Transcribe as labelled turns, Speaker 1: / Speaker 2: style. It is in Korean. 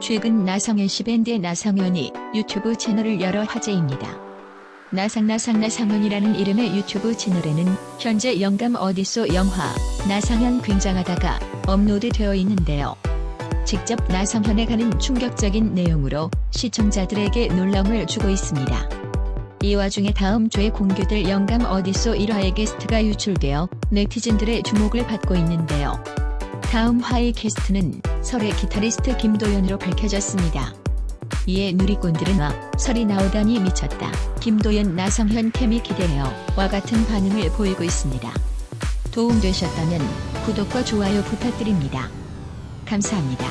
Speaker 1: 최근 나성현 씨 밴드의 나성현이 유튜브 채널을 열어 화제입니다. 나상나상 나상현이라는 이름의 유튜브 채널에는 현재 영감 어디소 영화 나상현 굉장하다가 업로드되어 있는데요. 직접 나성현에 가는 충격적인 내용으로 시청자들에게 놀라움을 주고 있습니다. 이 와중에 다음 주에 공개될 영감 어디소 1화의 게스트가 유출되어 네티즌들의 주목을 받고 있는데요. 다음 화의 게스트는 설의 기타리스트 김도연으로 밝혀졌습니다. 이에 누리꾼들은 와, 설이 나오다니 미쳤다. 김도연 나성현 캠이 기대해요. 와 같은 반응을 보이고 있습니다. 도움되셨다면 구독과 좋아요 부탁드립니다. 감사합니다.